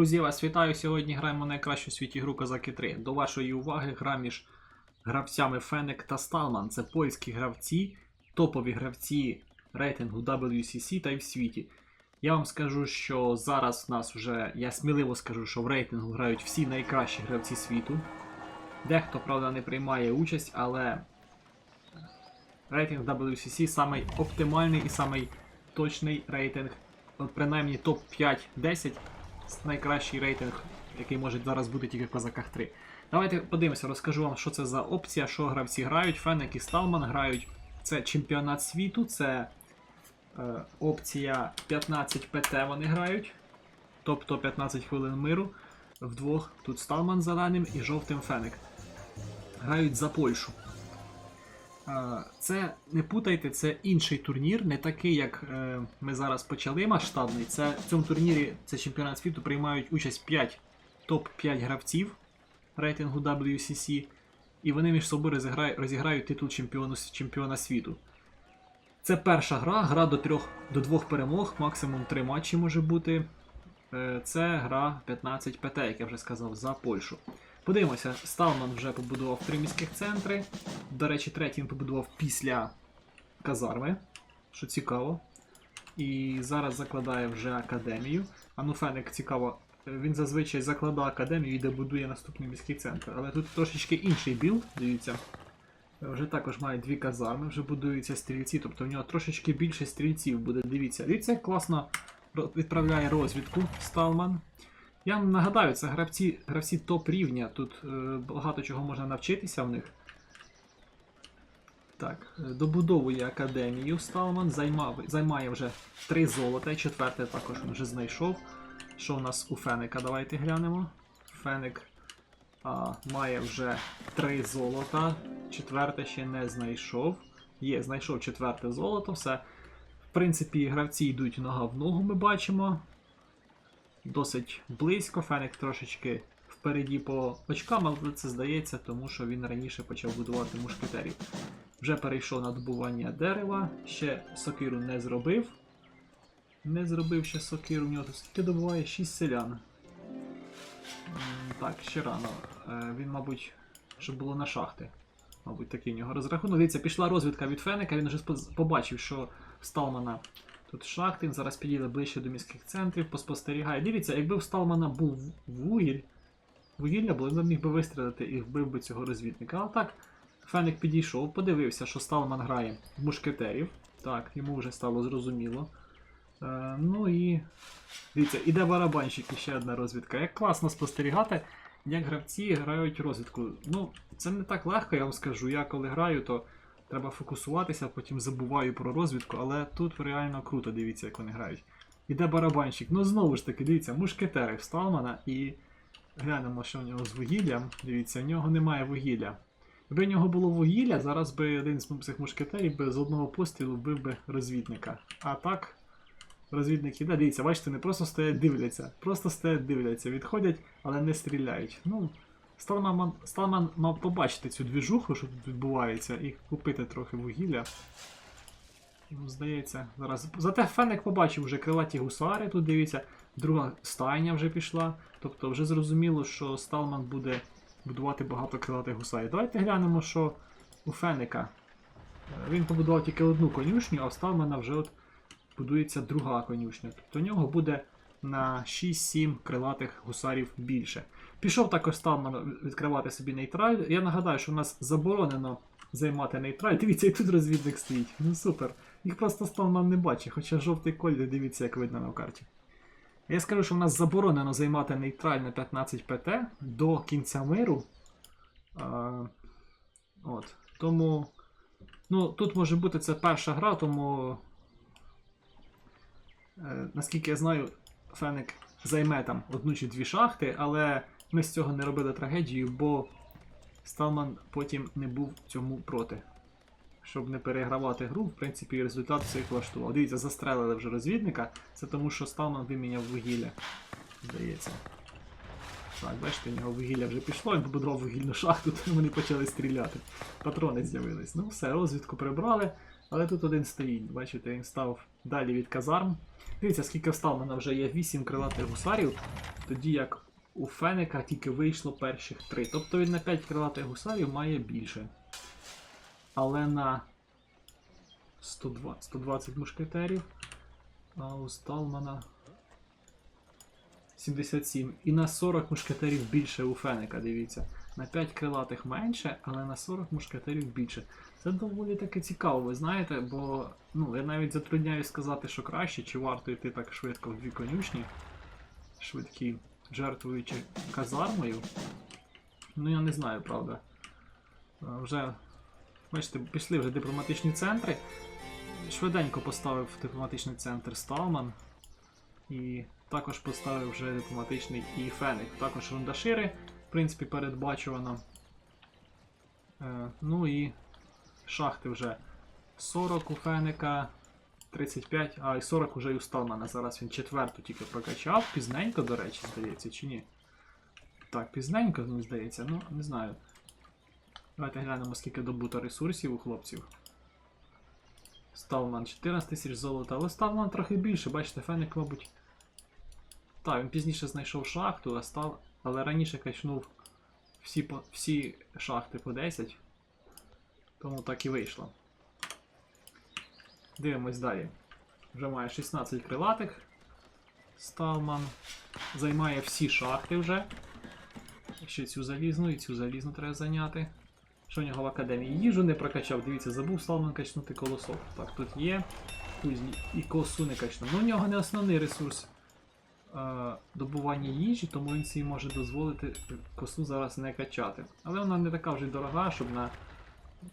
Друзі, вас вітаю. Сьогодні граємо найкращу у світі гру Козаки 3. До вашої уваги гра між гравцями Фенек та Сталман. Це польські гравці, топові гравці рейтингу WCC та й в світі. Я вам скажу, що зараз в нас вже, я сміливо скажу, що в рейтингу грають всі найкращі гравці світу. Дехто, правда, не приймає участь, але рейтинг WCC самий оптимальний і самий точний рейтинг. От принаймні топ-5-10 найкращий рейтинг, який може зараз бути тільки в Козаках 3. Давайте подивимося, розкажу вам, що це за опція, що гравці грають. Фенек і Сталман грають. Це чемпіонат світу, це е, опція 15 ПТ вони грають. Тобто 15 хвилин миру. Вдвох тут Сталман зеленим і жовтим Фенек. Грають за Польщу. Е, Це не путайте, це інший турнір, не такий, як е, ми зараз почали масштабний. Це в цьому турнірі це чемпіонат світу приймають участь 5 топ-5 гравців рейтингу WCC, і вони між собою розіграють, титул чемпіону, чемпіона світу. Це перша гра, гра до, трьох, до двох перемог, максимум 3 матчі може бути. Е, Це гра 15 ПТ, як я вже сказав, за Польщу. Подивимося, Сталман вже побудував три міських центри. До речі, третій він побудував після казарми, що цікаво. І зараз закладає вже академію. А ну Феник цікаво, він зазвичай закладає академію і де будує наступний міський центр. Але тут трошечки інший білд, дивіться. Вже також має дві казарми, вже будуються стрільці, тобто в нього трошечки більше стрільців буде. Дивіться, дивіться, класно відправляє розвідку Сталман. Я нагадаю, це гравці, гравці топ рівня. Тут е, багато чого можна навчитися в них. Так, е, добудовує академію Сталман, займав, займає вже три золота, і четверте також він вже знайшов. Що у нас у Феника? Давайте глянемо. Феник а, має вже три золота, четверте ще не знайшов. Є, знайшов четверте золото, все. В принципі, гравці йдуть нога в ногу, ми бачимо досить близько. Фенек трошечки впереді по очкам, але це здається, тому що він раніше почав будувати мушкетерів. Вже перейшов на добування дерева, ще сокиру не зробив. Не зробив ще сокиру, у нього скільки добуває 6 селян. Так, ще рано. Е, Він, мабуть, щоб було на шахти. Мабуть, такий у нього розрахунок. Дивіться, пішла розвідка від Фенека, він вже побачив, що в Сталмана Тут шахти, зараз підійде ближче до міських центрів, поспостерігає. Дивіться, якби в Сталмана був вугіль, вугілля було, він міг би вистрілити і вбив би цього розвідника. Але так, Феник підійшов, подивився, що Сталман грає в мушкетерів. Так, йому вже стало зрозуміло. Е, ну і. Дивіться, іде барабанщик і ще одна розвідка. Як класно спостерігати, як гравці грають розвідку. Ну, це не так легко, я вам скажу. Я коли граю, то треба фокусуватися, потім забуваю про розвідку, але тут реально круто, дивіться, як вони грають. Іде барабанщик. Ну знову ж таки, дивіться, мушкетери в Сталмана і глянемо, що в нього з вугіллям. Дивіться, в нього немає вугілля. Якби в нього було вугілля, зараз би один з цих мушкетерів би з одного пострілу вбив би розвідника. А так, розвідник іде, дивіться, бачите, не просто стоять дивляться, просто стоять дивляться, відходять, але не стріляють. Ну, Сталман, Сталман мав побачити цю двіжуху, що тут відбувається, і купити трохи вугілля. Ну, здається, зараз. Зате Фенек побачив вже крилаті гусари, тут дивіться, друга стайня вже пішла. Тобто вже зрозуміло, що Сталман буде будувати багато крилатих гусарів. Давайте глянемо, що у Фенека. Е, Він побудував тільки одну конюшню, а у Сталмана вже от будується друга конюшня. Тобто у нього буде на 6-7 крилатих гусарів більше. Пішов також Сталман відкривати собі нейтраль. Я нагадаю, що у нас заборонено займати нейтраль. Дивіться, і тут розвідник стоїть. Ну супер. Їх просто Сталман не бачить, хоча жовтий колір, дивіться, як видно на карті. Я скажу, що в нас заборонено займати нейтраль на 15 ПТ до кінця миру. А, от. Тому. Ну, тут може бути це перша гра, тому. Е, наскільки я знаю, Феник займе там одну чи дві шахти, але ми з цього не робили трагедію, бо Сталман потім не був цьому проти. Щоб не перегравати гру, в принципі, результат всіх влаштував. Дивіться, застрелили вже розвідника. Це тому, що Сталман виміняв вугілля. Здається. Так, бачите, у нього вугілля вже пішло, він побудував вугільну шахту, то вони почали стріляти. Патрони з'явились. Ну все, розвідку прибрали. Але тут один стоїть, бачите, він став далі від казарм. Дивіться, скільки встав, у мене вже є 8 крилатих гусарів, тоді як у Феника тільки вийшло перших 3. Тобто він на 5 крилатих гусарів має більше. Але на 120, 120 мушкетерів, а у Сталмана 77. І на 40 мушкетерів більше у Феника, дивіться. На 5 крилатих менше, але на 40 мушкетерів більше. Це доволі таки цікаво, ви знаєте, бо ну, я навіть затрудняюсь сказати, що краще, чи варто йти так швидко в дві конюшні, швидкі, жертвуючи казармою. Ну я не знаю, правда. Вже, бачите, пішли вже дипломатичні центри. Швиденько поставив дипломатичний центр Сталман. І також поставив вже дипломатичний і Феник. Також рундашири, в принципі, передбачувано. Е, ну і шахти вже 40 у Феника, 35, а і 40 уже і у Сталмана. Зараз він четверту тільки прокачав. Пізненько, до речі, здається, чи ні? Так, пізненько, мені здається, ну, не знаю. Давайте глянемо, скільки добуто ресурсів у хлопців. Сталман 14 тисяч золота, але Сталман трохи більше, бачите, Феник, мабуть. Так, він пізніше знайшов шахту, а став... але раніше качнув всі, по... всі шахти по 10. Тому так і вийшло. Дивимось далі. Вже має 16 крилатих. Сталман. Займає всі шахти вже. Ще цю залізну і цю залізну треба зайняти. Що в нього в академії? Їжу не прокачав, дивіться, забув Сталман качнути колосок. Так, тут є. Кузні і косу не качнув. Ну, у нього не основний ресурс е, добування їжі, тому він собі може дозволити косу зараз не качати. Але вона не така вже дорога, щоб на.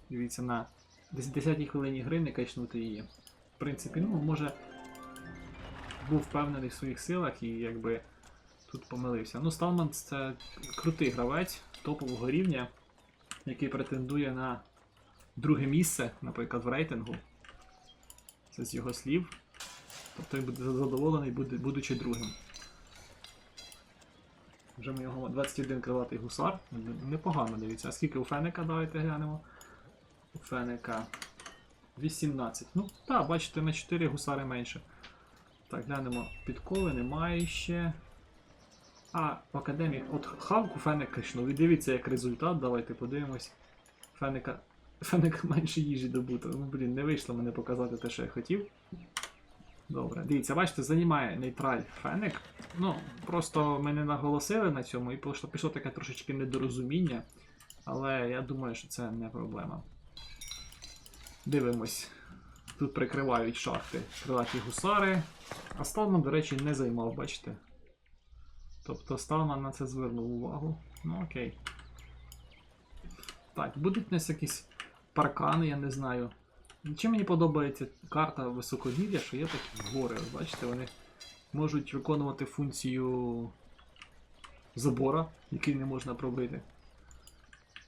Дивіться, на 10 хвилині гри не качнути її. В принципі, ну, може. Був впевнений в своїх силах і якби тут помилився. Ну, Сталман це крутий гравець топового рівня, який претендує на друге місце, наприклад, в рейтингу. Це з його слів. Тобто він буде задоволений, будучи другим. Вже ми його 21 крилатий гусар. Непогано дивіться. А скільки у Феника давайте глянемо? У Феника 18. Ну, так, бачите, на 4 гусари менше. Так, глянемо. Підкови немає ще. А, в академії. От хавку Феник качнув. І дивіться, як результат. Давайте подивимось. Феника. Феника менше їжі добуто. Ну, блін, не вийшло мене показати те, що я хотів. Добре, дивіться, бачите, займає нейтраль Феник. Ну, просто ми не наголосили на цьому і пішло, пішло таке трошечки недорозуміння. Але я думаю, що це не проблема. Дивимось. Тут прикривають шахти крилаті гусари. А Сталман, до речі, не займав, бачите? Тобто Сталман на це звернув увагу. Ну окей. Так, будуть у нас якісь паркани, я не знаю. Чим мені подобається карта високогір'я, що є такі гори. Бачите, вони можуть виконувати функцію забора, який не можна пробити.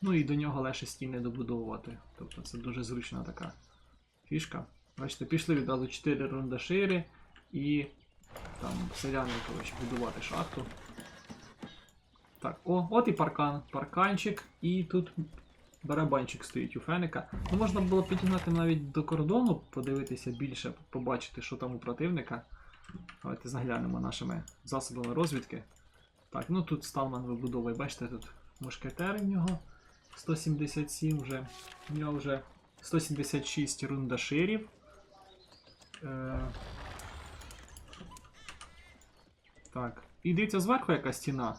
Ну і до нього легше стіни добудовувати. Тобто це дуже зручна така фішка. Бачите, пішли відразу 4 рундашири і там селяни, коротше, будувати шахту. Так, о, от і паркан. Парканчик, і тут барабанчик стоїть у Феника. Ну, можна було підігнати навіть до кордону, подивитися більше, побачити, що там у противника. Давайте заглянемо нашими засобами розвідки. Так, ну тут Сталман вибудовує, бачите, тут мушкетери в нього 177 вже. В нього вже 176 рундаширів. Е... Так. І дивіться, зверху яка стіна.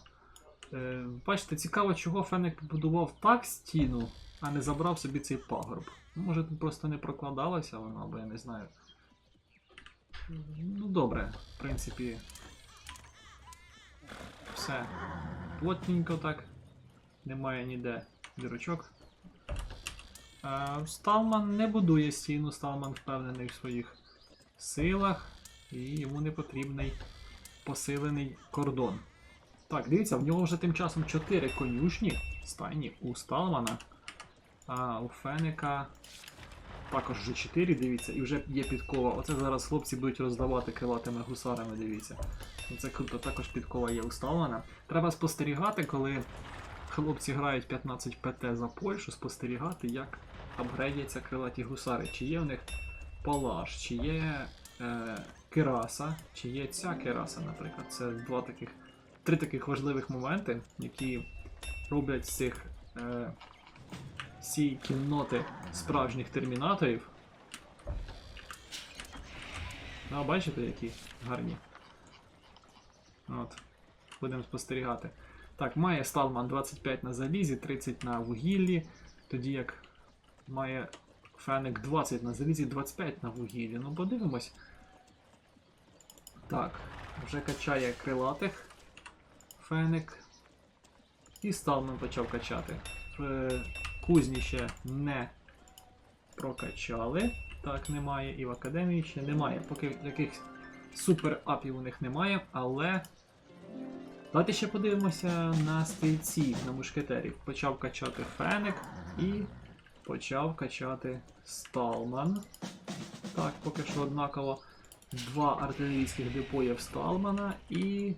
Е, бачите, цікаво, чого Феник побудував так стіну, а не забрав собі цей пагорб. Ну, Може тут просто не прокладалася вона, або я не знаю. Ну добре, в принципі. Все. Плотненько так. Немає ніде дірочок. Е, Сталман не будує стіну, Сталман впевнений в своїх силах, і йому не потрібний посилений кордон. Так, дивіться, в нього вже тим часом 4 конюшні стайні у Сталмана. А у Феника також вже 4, дивіться, і вже є підкова. Оце зараз хлопці будуть роздавати крилатими гусарами, дивіться. Це круто, також підкова є у Сталмана. Треба спостерігати, коли хлопці грають 15 ПТ за Польщу, спостерігати, як апгрейдяться крилаті гусари. Чи є в них палаш, чи є е, кераса, чи є ця кераса, наприклад. Це два таких, три таких важливих моменти, які роблять з цих е, ці кінноти справжніх термінаторів. А, бачите, які гарні. От. Будемо спостерігати. Так, має Сталман 25 на залізі, 30 на вугіллі, тоді як має Феник 20 на залізі, 25 на вугіллі. Ну, подивимось. Так, вже качає крилатих Феник. І Сталман почав качати. Кузні ще не прокачали. Так, немає. І в академії ще немає. Поки якихось супер апів у них немає, але. Давайте ще подивимося на стрільців, на мушкетерів. Почав качати Феник і почав качати Сталман. Так, поки що однаково два артилерійських депо є в Сталмана і.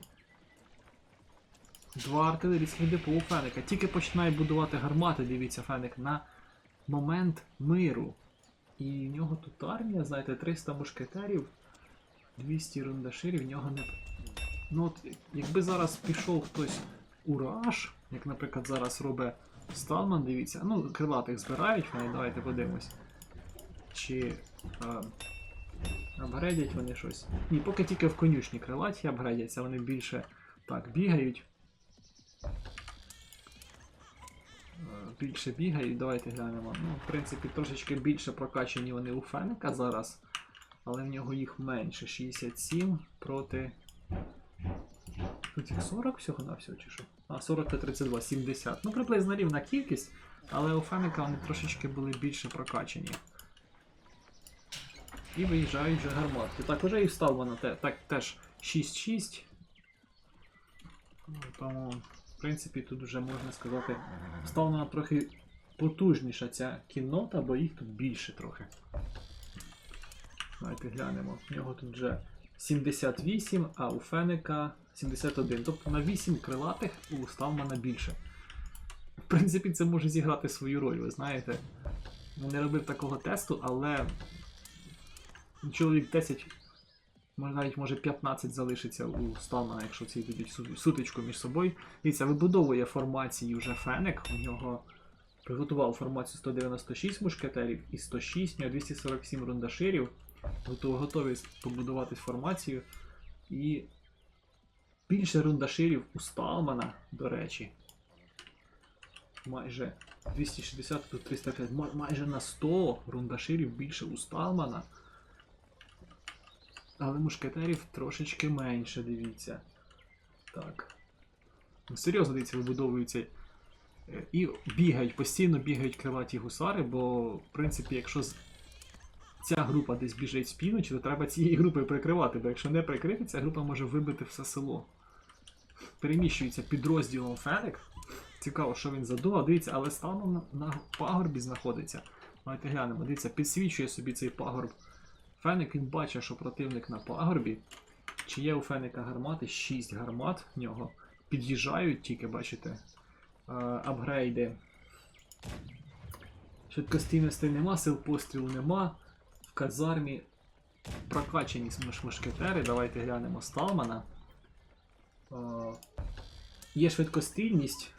Два артилерійських депо у Феника. Тільки починає будувати гармати, дивіться, Феник, на момент миру. І в нього тут армія, знаєте, 300 мушкетерів, 200 рундаширів, в нього не. Ну от, якби зараз пішов хтось у раш, як, наприклад, зараз робить Сталман, дивіться, ну, крилатих збирають, вони, давайте подивимось. Чи е, апгрейдять вони щось. Ні, поки тільки в конюшні крилаті апгрейдяться, вони більше так бігають. Е, Більше бігають, давайте глянемо. Ну, в принципі, трошечки більше прокачані вони у Феника зараз, але в нього їх менше. 67 проти. Тут їх 40 всього на всього чи що? А, 40 та 32, 70. Ну, приблизно рівна кількість, але у Феника вони трошечки були більше прокачані. І виїжджають вже гарматки. Так, уже і встав вона те, так, теж 6-6. Ну, Тому, в принципі, тут вже можна сказати, стала вона трохи потужніша ця кіннота, бо їх тут більше трохи. Давайте глянемо. В нього тут вже 78, а у Феника 71. Тобто на 8 крилатих у Сталмана більше. В принципі, це може зіграти свою роль, ви знаєте. Ну, Не робив такого тесту, але чоловік 10, може навіть може 15 залишиться у Сталмана, якщо ці йдуть сутичку між собою. Дивіться, вибудовує формації вже Феник. У нього приготував формацію 196 мушкетерів і 106, у нього 247 рундаширів. Готові, готові побудувати формацію. І більше рундаширів у Сталмана, до речі. Майже 260, тут 305, майже на 100 рундаширів більше у Сталмана. Але мушкетерів трошечки менше, дивіться. Так. Ну, Серйозно, дивіться, вибудовуються. Е, І бігають, постійно бігають крилаті гусари, бо, в принципі, якщо ця група десь біжить з півночі, то треба цієї групи прикривати, бо якщо не прикрити, ця група може вибити все село. Переміщується підрозділом Феник. Цікаво, що він задумав. Дивіться, але станом на, на пагорбі знаходиться. Давайте глянемо. Дивіться, підсвічує собі цей пагорб. Феник він бачить, що противник на пагорбі. Чи є у Феника гармати? 6 гармат в нього. Під'їжджають тільки, бачите. е, апгрейди. Швидкостійностей нема, сил пострілу нема. Казармі прокачані смеш- мушкетери. Давайте глянемо Сталмана. Е, Є швидкостильність.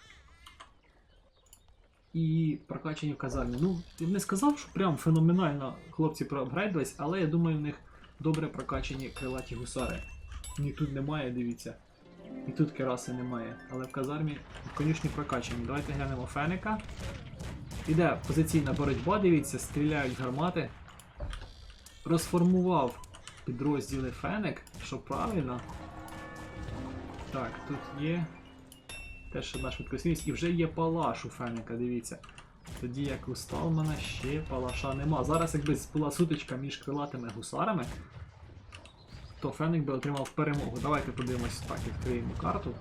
І прокачані в казармі. Ну, я б не сказав, що прям феноменально хлопці проапгрейдились, але я думаю, в них добре прокачані крилаті гусари. Ні тут немає, дивіться. І тут кераси немає. Але в казармі в конюшні прокачані. Давайте глянемо Феника. Іде позиційна боротьба, дивіться, стріляють гармати. Розформував підрозділи Фенек, що правильно. Так, тут є теж одна швидкосність. І вже є палаш у Фенека, дивіться. Тоді як у Сталмана ще палаша нема. Зараз, якби була сутичка між крилатими гусарами, то Феник би отримав перемогу. Давайте подивимось так, відкриємо карту.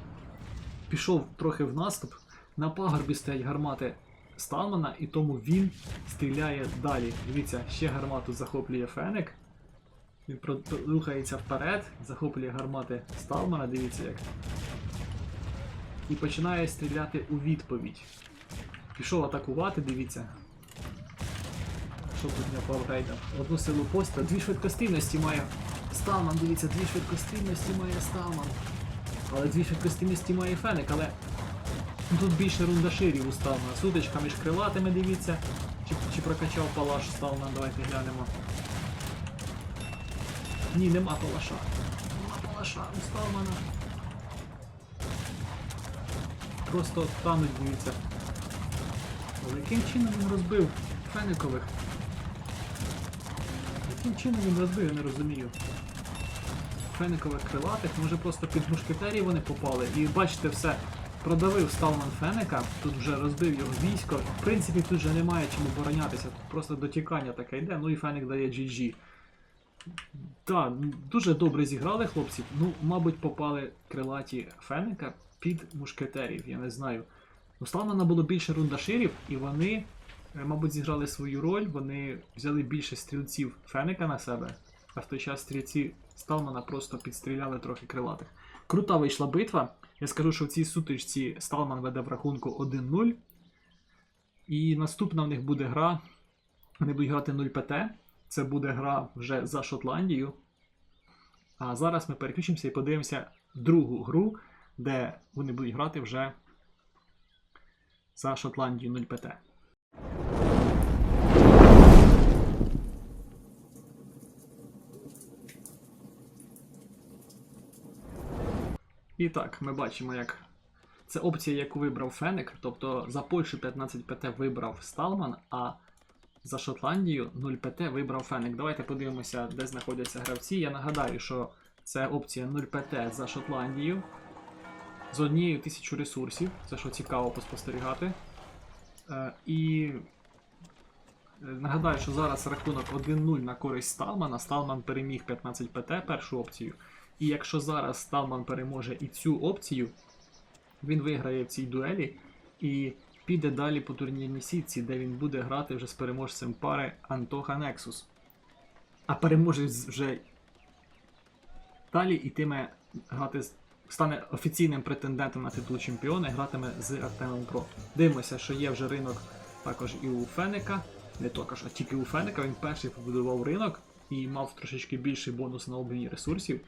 Пішов трохи в наступ. На пагорбі стоять гармати Сталмана, і тому він стріляє далі. Дивіться, ще гармату захоплює Феник. Він рухається вперед, захоплює гармати Сталмана, дивіться як. і починає стріляти у відповідь. Пішов атакувати, дивіться. Що тут в нього? Одну силу поста, дві швидкостійності має Сталман, дивіться, дві швидкостійності має Сталман. Але дві швидкостійності має Феник, але тут більше рундаширів у Сталмана. Сутичка між крилатими, дивіться. Чи, чи прокачав палаш Сталман, давайте глянемо. Ні, нема палаша. Нема палаша у Сталмана. Просто тануть, дивіться. Але яким чином він розбив Феникових? Яким чином він розбив, я не розумію. Феникових крилатих, може просто під мушкетерів вони попали. І бачите все, продавив Сталман Феника, тут вже розбив його військо. В принципі, тут вже немає чим оборонятися, тут просто дотікання таке йде, ну і Феник дає GG. Так, дуже добре зіграли хлопці. Ну, мабуть, попали крилаті Феника під мушкетерів, я не знаю. У Сталмана було більше рундаширів, і вони, е, мабуть, зіграли свою роль, вони взяли більше стрільців Феника на себе, а в той час стрільці Сталмана просто підстріляли трохи крилатих. Крута вийшла битва. Я скажу, що в цій сутичці Сталман веде в рахунку 1-0. І наступна в них буде гра. Вони будуть грати 0 ПТ. Це буде гра вже за Шотландію. А зараз ми переключимося і подивимося другу гру, де вони будуть грати вже за Шотландію 0 ПТ. І так, ми бачимо, як це опція, яку вибрав Феник. Тобто за Польщу 15 ПТ вибрав Сталман, а за Шотландію 0 ПТ вибрав Феник. Давайте подивимося, де знаходяться гравці. Я нагадаю, що це опція 0 ПТ за Шотландію з однією тисячу ресурсів. Це що цікаво поспостерігати. Е, і е, нагадаю, що зараз рахунок 1-0 на користь Сталмана. Сталман переміг 15 ПТ першу опцію. І якщо зараз Сталман переможе і цю опцію, він виграє в цій дуелі і піде далі по турнірній сітці, де він буде грати вже з переможцем пари Антоха Нексус. А переможець вже далі ітиме грати. Стане офіційним претендентом на титул чемпіона і гратиме з Артемом Про. Дивимося, що є вже ринок також і у Феника. Не також, а тільки у Феника. Він перший побудував ринок і мав трошечки більший бонус на обміні ресурсів.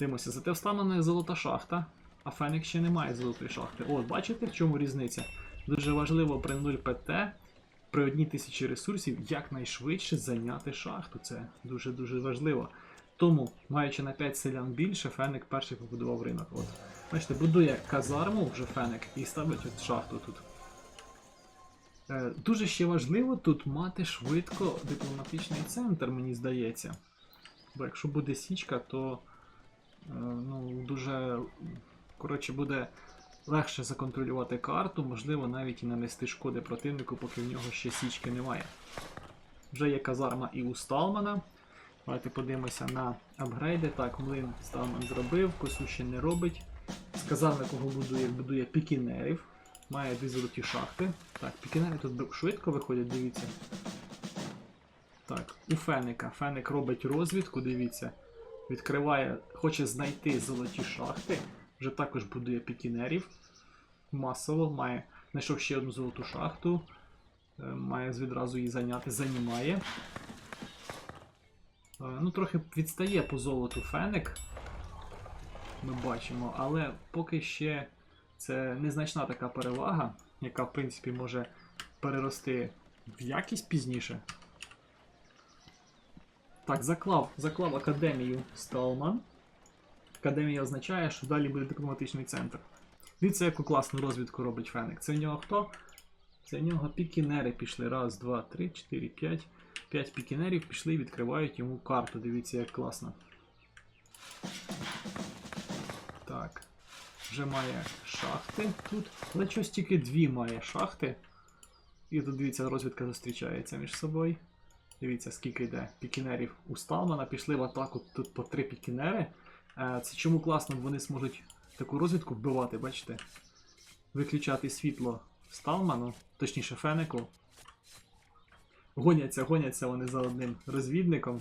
Дивимося, зате в Сталмана золота шахта, а Фенік ще не має золотої шахти. От, бачите, в чому різниця? Дуже важливо при 0 ПТ, при одній тисячі ресурсів якнайшвидше зайняти шахту. Це дуже-дуже важливо. Тому, маючи на 5 селян більше, Феник перший побудував ринок. От. Бачите, будує казарму вже Феник і ставить от шахту тут. Е, дуже ще важливо тут мати швидко дипломатичний центр, мені здається. Бо якщо буде січка, то ну, дуже коротше, буде легше законтролювати карту, можливо, навіть і нанести шкоди противнику, поки в нього ще січки немає. Вже є казарма і у Сталмана. Давайте подивимося на апгрейди. Так, млин Сталман зробив, косу ще не робить. З казарми, кого будує, будує пікінерів. Має дві золоті шахти. Так, пікінери тут швидко виходять, дивіться. Так, у Феника. Феник робить розвідку, дивіться. Відкриває, хоче знайти золоті шахти. Вже також будує пікінерів. Масово має. Знайшов ще одну золоту шахту. Е, Має відразу її зайняти, займає. Е, Ну, трохи відстає по золоту Феник. Ми бачимо, але поки ще це незначна така перевага, яка, в принципі, може перерости в якість пізніше. Так, заклав, заклав академію Сталман. Академія означає, що далі буде дипломатичний центр. Дивіться, яку класну розвідку робить Феник. Це в нього хто? Це в нього пікінери пішли. Раз, два, три, чотири, п'ять. П'ять пікінерів пішли і відкривають йому карту. Дивіться, як класно. Так. Вже має шахти тут. Але щось тільки дві має шахти. І тут дивіться, розвідка зустрічається між собою. Дивіться, скільки йде пікінерів у Сталмана. Пішли в атаку тут по три пікінери. Е, Це чому класно, вони зможуть таку розвідку вбивати, бачите? Виключати світло Сталману, точніше Фенику. Гоняться, гоняться вони за одним розвідником.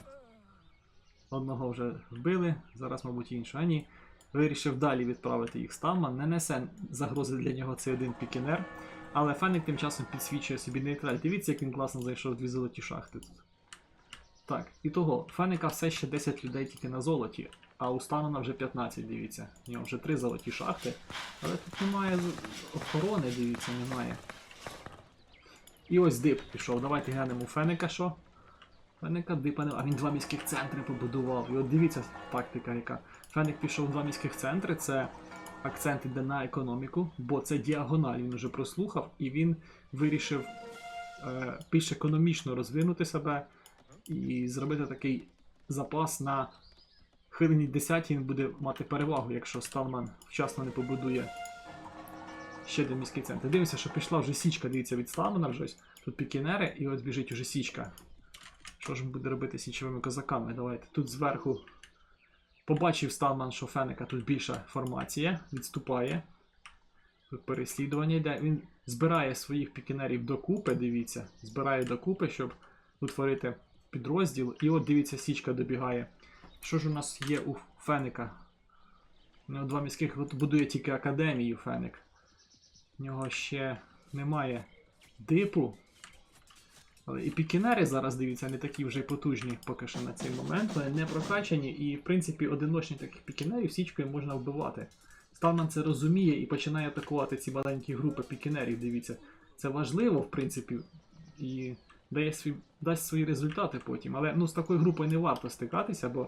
Одного вже вбили, зараз, мабуть, іншого. А ні. вирішив далі відправити їх Сталман. Не несе загрози для нього цей один пікінер. Але Фенік тим часом підсвічує собі нейтраль. Дивіться, як він класно зайшов дві золоті шахти тут. Так, і того, Феника все ще 10 людей тільки на золоті, а у Станона вже 15, дивіться. У нього вже 3 золоті шахти. Але тут немає охорони, дивіться, немає. І ось дип пішов. Давайте глянемо у Феника що. Феника дипа не. А він два міських центри побудував. І от дивіться тактика, яка. Феник пішов в два міських центри, це акцент іде на економіку, бо це діагональ, він вже прослухав, і він вирішив е, більш економічно розвинути себе і зробити такий запас на хвилині 10 він буде мати перевагу, якщо Сталман вчасно не побудує ще один міський центр. Дивимося, що пішла вже січка, дивіться, від Сталмана вже ось. Тут пікінери, і от біжить уже січка. Що ж буде робити січовими козаками? Давайте. Тут зверху побачив Сталман, що Фенека тут більша формація, відступає. Тут переслідування йде. Він збирає своїх пікінерів докупи, дивіться. Збирає докупи, щоб утворити підрозділ. І от дивіться, січка добігає. Що ж у нас є у Феника? У нього два міських будує тільки академію Феник. У нього ще немає дипу. Але і пікінери зараз, дивіться, не такі вже потужні поки що на цей момент. Вони не прокачані, і в принципі одиночні таких пікінерів січкою можна вбивати. Сталман це розуміє і починає атакувати ці маленькі групи пікінерів. Дивіться, це важливо, в принципі, і дає свій, дасть свої результати потім. Але ну, з такою групою не варто стикатися, бо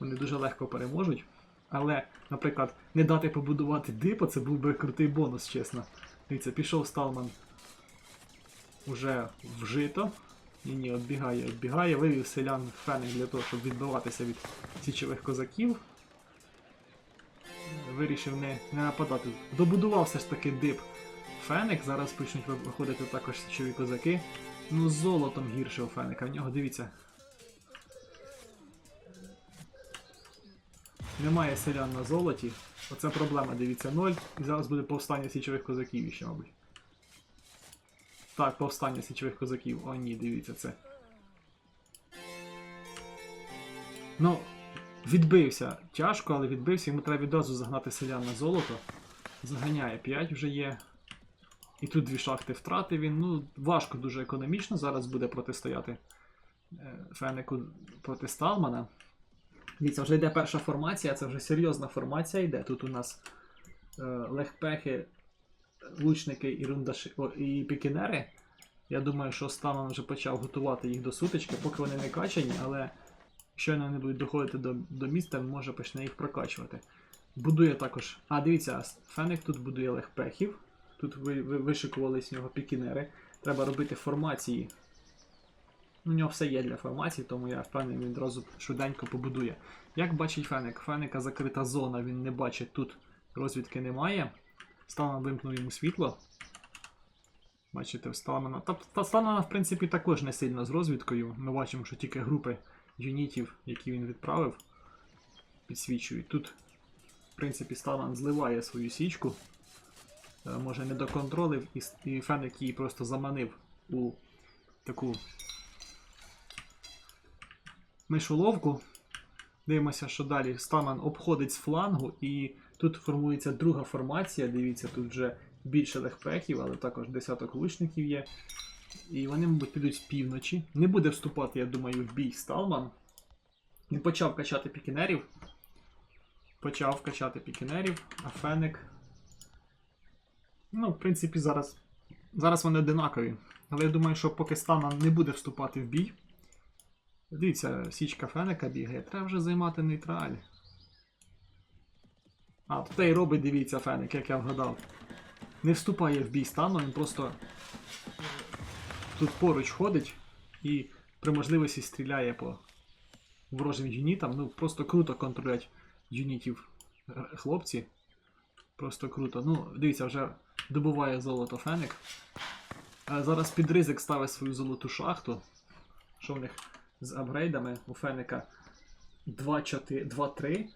вони дуже легко переможуть. Але, наприклад, не дати побудувати дипо, це був би крутий бонус, чесно. Дивіться, пішов Сталман уже вжито. Ні, ні, відбігає, відбігає, вивів селян феник для того, щоб відбиватися від січових козаків. Вирішив не, не нападати. Добудував все ж таки дип феник. Зараз почнуть виходити також січові козаки. Ну, золотом гірше у феника. В нього дивіться. Немає селян на золоті. Оце проблема, дивіться, 0. І зараз буде повстання січових козаків ще, мабуть. Так, повстання січових козаків. О, ні, дивіться це. Ну, відбився. Тяжко, але відбився. Йому треба відразу загнати селян на золото. Заганяє 5 вже є. І тут дві шахти втратив він. Ну, важко дуже економічно зараз буде протистояти е, Фенику проти Сталмана. Дивіться, вже йде перша формація, це вже серйозна формація йде. Тут у нас е, легпехи, лучники і рундаши, о, і пікінери. Я думаю, що Сталман вже почав готувати їх до сутички, поки вони не качані, але щойно вони будуть доходити до, до міста, може почне їх прокачувати. Будує також. А, дивіться, Феник тут будує легпехів. Тут ви, ви, вишикувались в нього пікінери. Треба робити формації. У нього все є для формації, тому я впевнений, він одразу швиденько побудує. Як бачить Феник? Феника закрита зона, він не бачить тут розвідки немає. Сталман вимкнув йому світло. Бачите, в Сталмана. Та, та Сталмана, в принципі, також не сильно з розвідкою. Ми бачимо, що тільки групи юнітів, які він відправив, підсвічують. Тут, в принципі, Сталман зливає свою січку. Е, Може не доконтролив, і, і Феник її просто заманив у таку мишоловку. Дивимося, що далі Стаман обходить з флангу, і тут формується друга формація. Дивіться, тут вже більше легпехів, але також десяток лучників є. І вони, мабуть, підуть з півночі. Не буде вступати, я думаю, в бій Сталман. Він почав качати пікінерів. Почав качати пікінерів, а Феник. Ну, в принципі, зараз. Зараз вони одинакові. Але я думаю, що поки Сталман не буде вступати в бій. Дивіться, січка Фенека бігає, треба вже займати нейтраль. А, тут і робить, дивіться, Феник, як я вгадав. Не вступає в бій стану, він просто тут поруч ходить і при можливості стріляє по ворожим юнітам. Ну, просто круто контролюють юнітів е, хлопці. Просто круто. Ну, дивіться, вже добуває золото Феник. Е, Зараз під ризик ставить свою золоту шахту. Що в них з апгрейдами у Феника 2-4 2-3.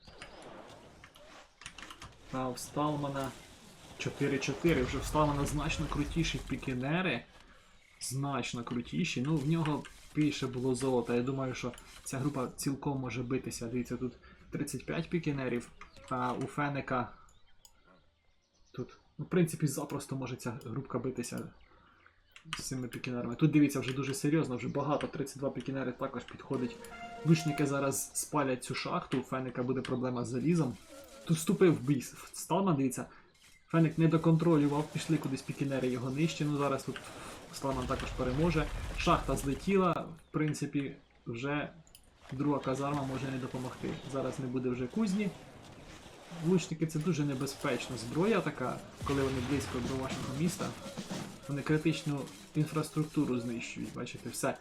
А в Сталмана 4-4. Вже в Сталмана значно крутіші пікінери. Значно крутіші. Ну, в нього більше було золота. Я думаю, що ця група цілком може битися. Дивіться, тут 35 пікінерів. А у Феника тут, в принципі, запросто може ця групка битися з цими пікінерами. Тут дивіться вже дуже серйозно, вже багато, 32 пікінери також підходить. Лучники зараз спалять цю шахту, у Феника буде проблема з залізом. Тут вступив бій Сталман, дивіться. Феник не доконтролював, пішли кудись пікінери його нижче. Ну зараз тут Сталман також переможе. Шахта злетіла, в принципі, вже друга казарма може не допомогти. Зараз не буде вже кузні. Лучники це дуже небезпечна зброя така, коли вони близько до вашого міста. Вони критичну інфраструктуру знищують, бачите, все.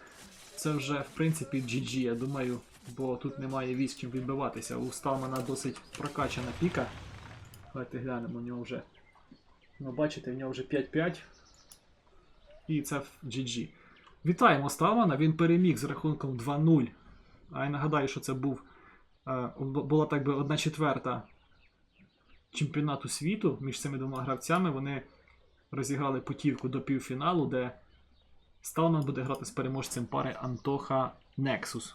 Це вже в принципі GG, я думаю, бо тут немає військ чим відбиватися. У Сталмана досить прокачана піка. Давайте глянемо, у нього вже. Ну, бачите, в нього вже 5-5. І це в GG. Вітаємо Сталмана, він переміг з рахунком 2-0. А я нагадаю, що це був. е, була так би одна четверта чемпіонату світу між цими двома гравцями. Вони розіграли путівку до півфіналу, де Сталман буде грати з переможцем пари Антоха Nexus.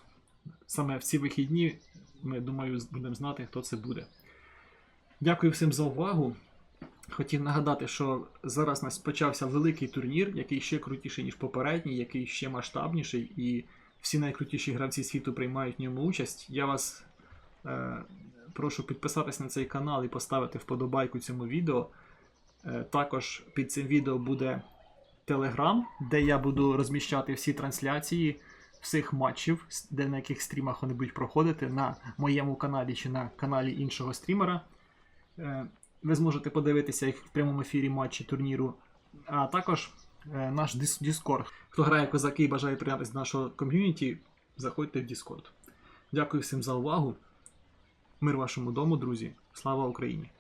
Саме в ці вихідні ми, думаю, будемо знати, хто це буде. Дякую всім за увагу. Хотів нагадати, що зараз у нас почався великий турнір, який ще крутіший, ніж попередній, який ще масштабніший, і всі найкрутіші гравці світу приймають в ньому участь. Я вас е, прошу підписатись на цей канал і поставити вподобайку цьому відео. Е, також під цим відео буде Телеграм, де я буду розміщати всі трансляції всіх матчів, де на яких стрімах вони будуть проходити на моєму каналі чи на каналі іншого стрімера. Е, Ви зможете подивитися їх в прямому ефірі матчі турніру. А також е, наш Discord. Хто грає козаки і бажає приєднатися до нашого ком'юніті, заходьте в Discord. Дякую всім за увагу. Мир вашому дому, друзі. Слава Україні!